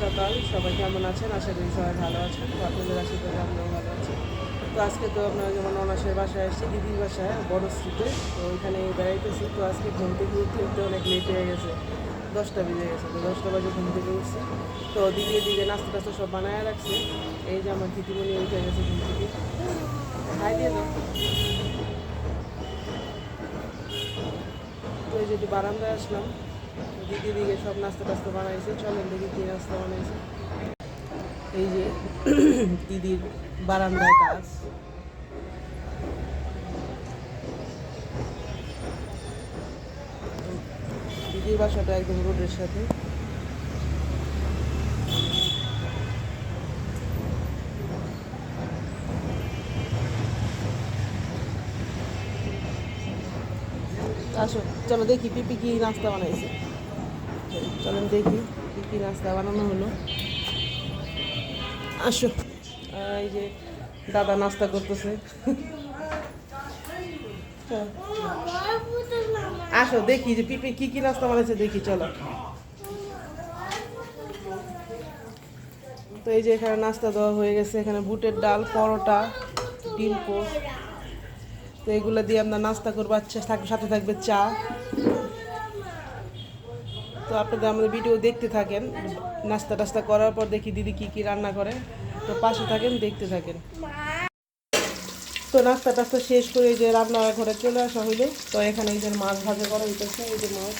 সকাল। সবাই কেমন আছেন? আশা করি সবাই ভালো আছেন। আপনাদের আশীর্বাদে আমরাও ভালো আছি। তো আজকে তো আপনারা যেমন অনাসের বাসায় আসছি দিদির বাসায়, বড় স্ট্রিটে তো ওইখানে বেড়াইতেছি। তো আজকে ঘুম থেকে উঠতে উঠতে অনেক লেট হয়ে গেছে। দশটা বেজে গেছে। তো দশটা বাজে ঘুম থেকে উঠছি। তো দিদি এদিকে নাস্তা টাস্তা সব বানায় রাখছে। এই যে আমার দিদিমণি উঠে গেছে ঘুম থেকে। খাই দিয়ে দাও। তো এই যে বারান্দায় আসলাম। দিদি দিকে সব নাস্তা টাস্তা বানাইছে। চলেন দেখি কি নাস্তা বানাইছে। এই যে দিদির বারান্দায় কাজ। দিদির বাসাটা একদম রোডের সাথে। আসো, চলো দেখি পিপি কি নাস্তা বানাইছে। চলেন দেখি কি কি নাস্তা বানানো হলো। আসো। এই যে দাদা নাস্তা করতেছে। আসো, দেখি যে পিপি কি কি নাস্তা বানাইছে, দেখি, চলো। তো এই যে এখানে নাস্তা দেওয়া হয়ে গেছে, এখানে বুটের ডাল, পরোটা, ডিম পোস্ট। তো এগুলো দিয়ে আমরা নাস্তা করব আচ্ছা সাথে থাকবে চা। তো আপনাদের আমাদের ভিডিও দেখতে থাকেন। নাস্তা টাস্তা করার পর দেখি দিদি কি কি রান্না করে। তো পাশে থাকেন, দেখতে থাকেন। তো নাস্তা টাস্তা শেষ করে যে রান্নার ঘরে চলে আসা হইল। তো এখানে এই যে মাছ ভাজা করা হইতেছে, এই যে মাছ।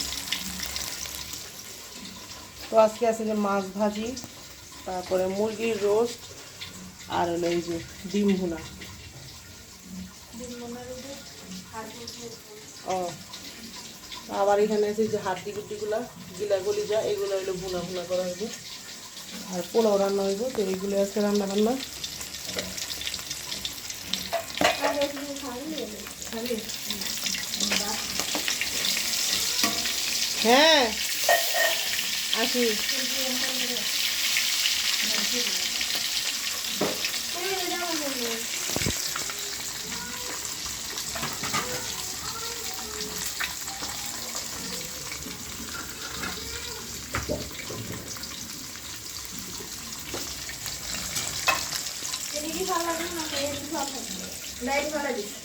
তো আজকে আছে যে মাছ ভাজি, তারপরে মুরগির রোস্ট, আর হলো এই যে ডিম ভুনা। ও। আবার এখানে আছে যে হাড্ডি গুড্ডিগুলা গিলা গলি যা এগুলো হইল ভুনা ভুনা করা হইব। আর পোলাও রান্না হইব, তো এইগুলো আজকে রান্না বান্না। হ্যাঁ আসি। ভালো লাগে না মেয়ের ভালো লাগে লাইট ভালো দিচ্ছে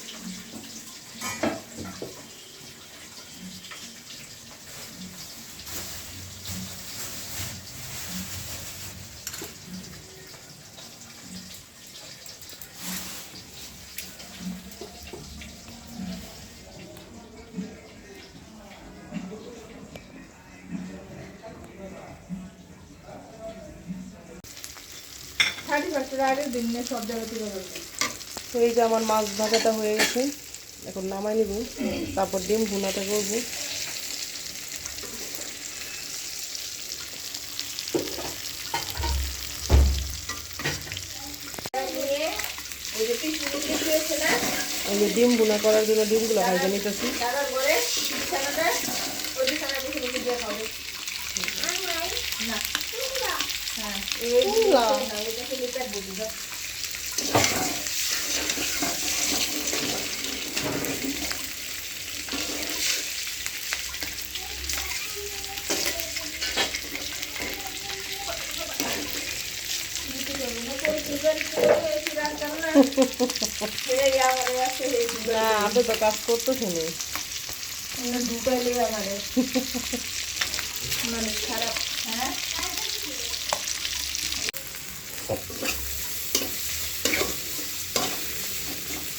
সাড়ে পাঁচটার আগে দিনে সব জায়গা থেকে বলবে তো এই যে আমার মাছ ভাজাটা হয়ে গেছে এখন নামাই নিব তারপর ডিম ভুনাটা করব। যে ডিম ভুনা করার জন্য ডিমগুলো ভাজা নিতেছি। না বুঝি দাও না আপনি তো কাজ করতেছেন ঢুকাইলে আমারে মানে খারাপ হ্যাঁ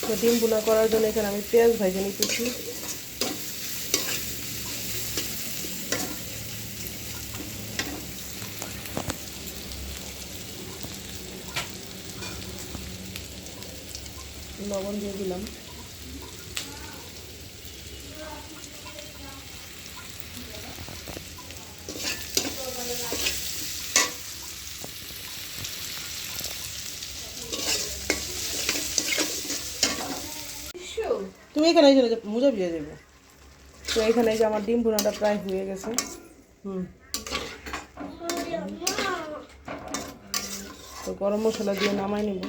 তো ডিম বোনা করার জন্য এখানে আমি পেঁয়াজ ভেজে নিতেছি। লবণ দিয়ে দিলাম। তুমি এখানে এই যে মুজা ভিজে যাবে। তো এখানে যে আমার ডিম ভুনাটা প্রায় হয়ে গেছে। হুম। তো গরম মশলা দিয়ে নামাই নিব।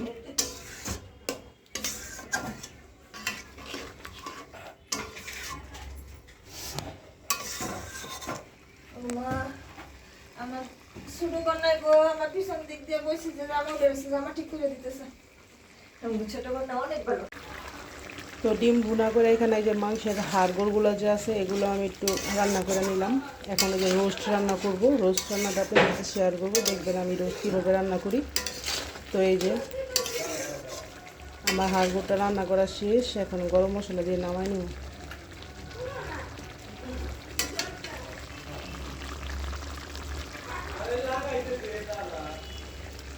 আমার গো, আমার পিছন দিক দিয়ে বসে যে জামা ঠিক করে দিতেছে। ছোট কন্যা অনেক ভালো। তো ডিম ভুনা করে এখানে যে মাংসের হাড়গোড়গুলো যে আছে, এগুলো আমি একটু রান্না করে নিলাম। এখন যে রোস্ট রান্না করব। রোস্ট রান্নাটা আপনার সাথে শেয়ার করব। দেখবেন আমি রোস্ট কীভাবে রান্না করি। তো এই যে আমার হাড়গোড়টা রান্না করা শেষ। এখন গরম মশলা দিয়ে নামাই নিব।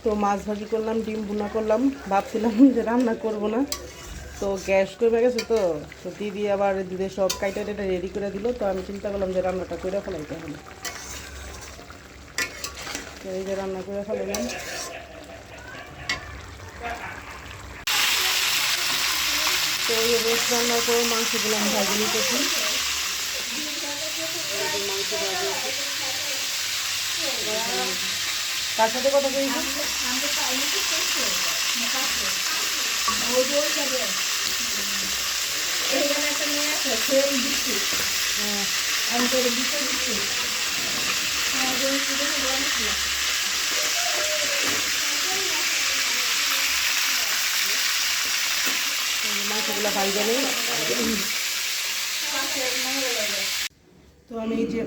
তো মাছ ভাজি করলাম, ডিম ভুনা করলাম। ভাবছিলাম যে রান্না করব না। তো গ্যাস কমে গেছে তো। তো দিদি আবার দিদি সব কাইটা টাইটা রেডি করে দিল, তো আমি চিন্তা করলাম যে রান্নাটা করে ফেলাইতে হবে। তো এই যে রান্না করে ফেলাইলাম। তো এই রোস্ট রান্নার পর মাংসগুলো আমি ভাজি নিতেছি মাংস কার সাথে কথা বলছি? এইখানে একটা মেয়ে আছে দিচ্ছি আমি তোর দিতে দিচ্ছি তো আমি এই যে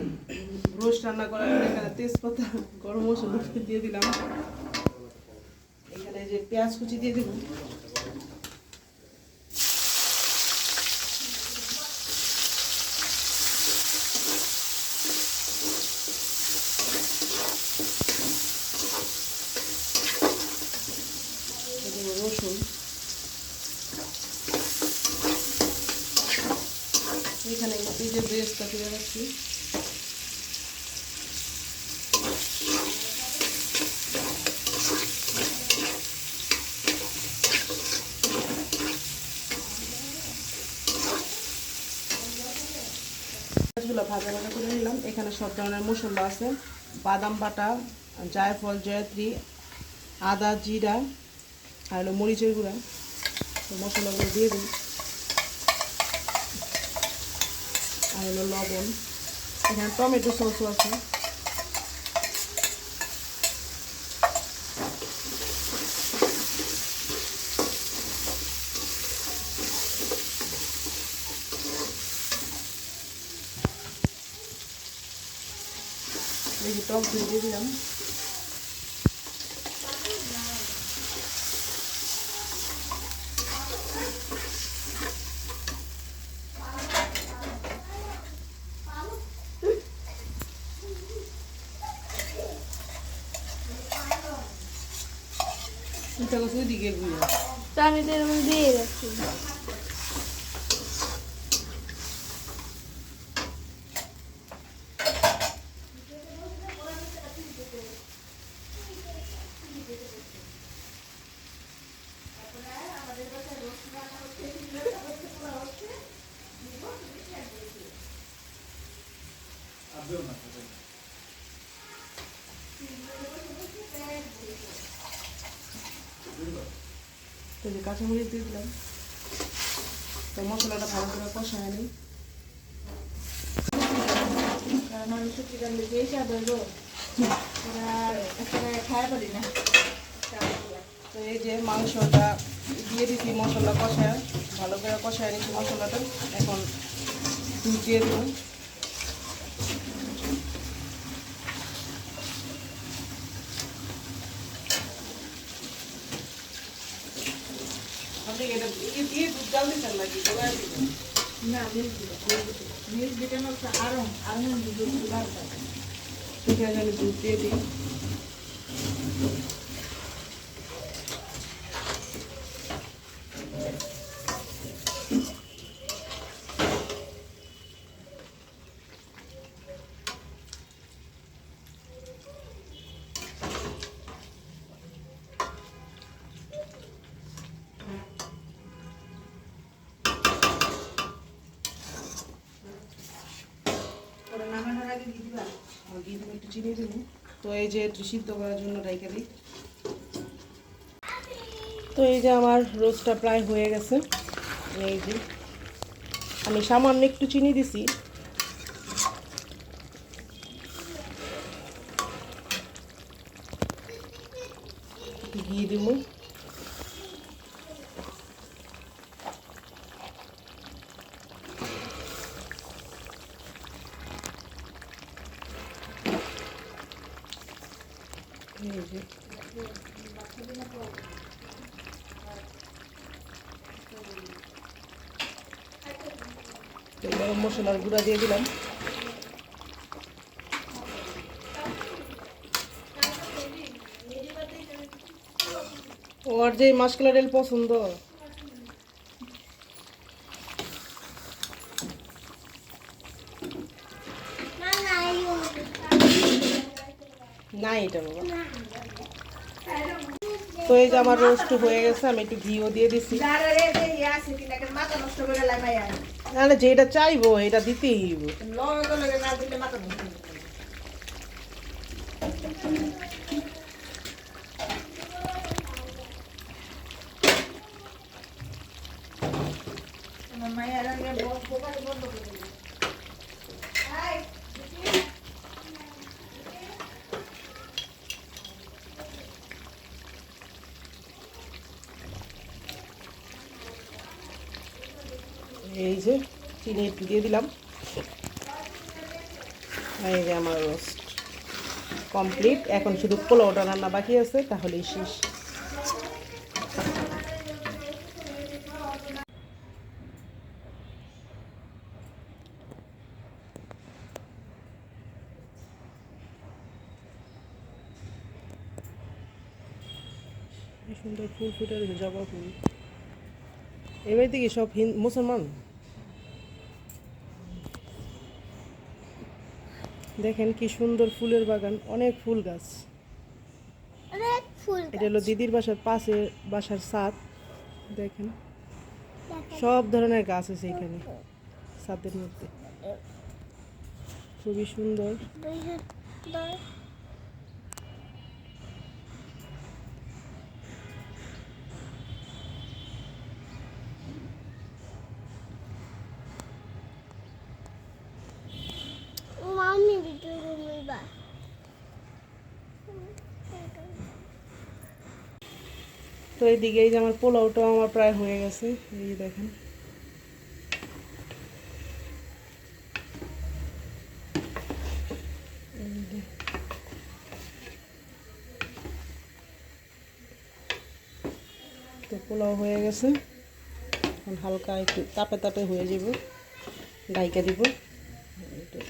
রোস্ট রান্না করার এখানে তেজপাতা, গরম মশলা দিয়ে দিলাম। এখানে যে পেঁয়াজ কুচি দিয়ে দেবো দিয়ে দেবো রসুন এখানে, এই যে ব্রেসটা তুলে রাখছি ভাজা ভাজা করে নিলাম। এখানে সব ধরনের মশলা আছে। বাদাম বাটা, জায়ফল, জয়ত্রী, আদা, জিরা, আর হলো মরিচের গুঁড়া। তো মশলাগুলো দিয়ে দিই। আর হলো লবণ। এখানে টমেটো সসও আছে। এই টক দিয়ে দিলাম। চিন্তা করছি ওইদিকে ঘুরে তো আমি তো এরকম দিয়ে রাখছি তো কাঁচামরিচ দিয়ে দিলাম। তো মশলাটা ভালো করে কষায় নিই। কারণ আমি সত্যি কান্দে যে স্বাদ হইব খায় পারি না। তো এই যে মাংসটা দিয়ে দিচ্ছি মশলা কষায়, ভালো করে কষায় নিচ্ছি মশলাটা। এখন দুধ দিয়ে দেবো আপনি এটা ই দিয়ে দুধ ডাল দিচ্ছেন নাকি না মিল দিবে মিল দিতে না আরও আরও দুধ দুধ দিয়ে দিই। চিনি দেব। তো এই যে একটু সিদ্ধ করার জন্য রেখে দিই। তো এই যে আমার রোজটা প্রায় হয়ে গেছে। এই যে আমি সামান্য একটু চিনি দিছি। ঘি দিব। গরম মশলার গুঁড়া দিয়ে দিলাম। ওর যে মাসকালা ডাল পছন্দ। না এটা বাবা। তো এই যে আমার রোস্ট হয়ে গেছে, আমি একটু ঘিও দিয়ে দিছি। নাহলে যেটা চাইব এটা দিতেই মায়ের বন্ধ করে এই যে চিনি একটু দিয়ে দিলাম। এই যে আমার রোস্ট কমপ্লিট এখন শুধু পোলাওটা রান্না বাকি আছে, তাহলেই শেষ। সুন্দর ফুল ফুটে জবা ফুল। এবার দিকে সব হিন মুসলমান? দেখেন কি সুন্দর ফুলের বাগান অনেক ফুল গাছ। এটা হলো দিদির বাসার পাশে বাসার ছাদ। দেখেন সব ধরনের গাছ আছে এখানে ছাদের মধ্যে। খুবই সুন্দর। তো এইদিকে এই যে আমার পোলাওটাও আমার প্রায় হয়ে গেছে, এই যে। দেখেন তো পোলাও হয়ে গেছে। এখন হালকা একটু তাপে তাপে হয়ে যাব ডাইকা দিব এইটা।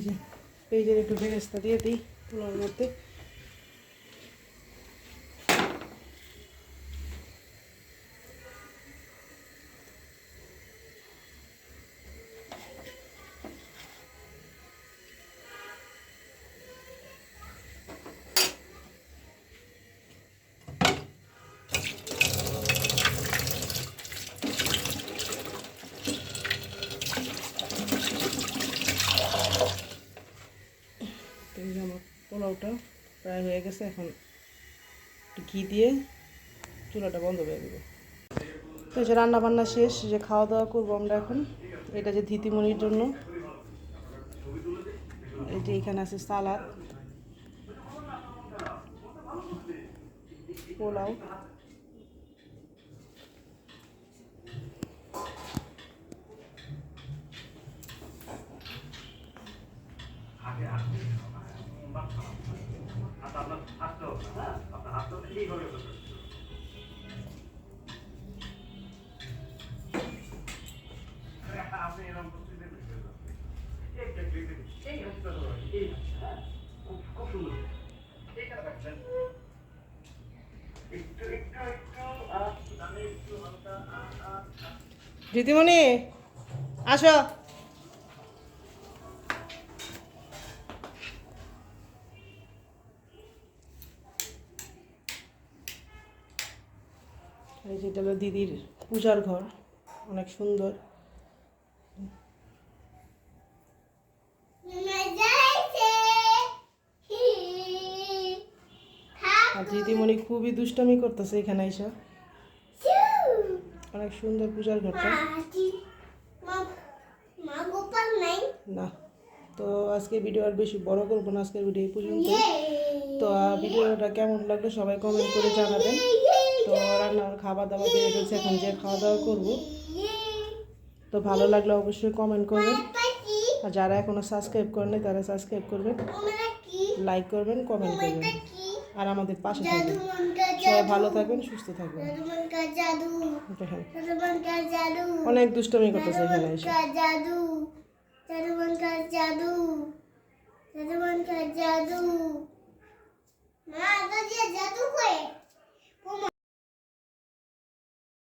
এই যে পেঁয়াজের একটু বেরেস্তা দিয়ে দিই পোলাওর মধ্যে তো এই যে আমার পোলাওটা প্রায় হয়ে গেছে, এখন ঘি দিয়ে চুলাটা বন্ধ করে দেবো। তো যে রান্না বান্না শেষ, যে খাওয়া দাওয়া করব আমরা এখন, এটা যে ধীতিমণির জন্য। এই যে এখানে আছে সালাদ, পোলাও। ধীতিমণি আসো। যেটা হলো দিদির পূজার ঘর, অনেক সুন্দর। দিদিমণি খুবই দুষ্টামি করতেছে এখানে এসে। অনেক সুন্দর পূজার ঘরটা। না, তো আজকে ভিডিও আর বেশি বড় করব না আজকের ভিডিও পর্যন্ত তো ভিডিওটা কেমন লাগল সবাই কমেন্ট করে জানাবেন। তো রান্নার খাবার দাবার বেড়ে গেছে এখন যে খাওয়া দাওয়া করব। তো ভালো লাগলে অবশ্যই কমেন্ট করবেন। আর যারা এখনও সাবস্ক্রাইব করেনি তারা সাবস্ক্রাইব করবেন। লাইক করবেন কমেন্ট করবেন। আর আমাদের পাশে থাকবেন। সবাই ভালো থাকবেন, সুস্থ থাকবেন। অনেক দুষ্টমি করতেছে এখানে এসে। জাদু জাদু জাদু জাদু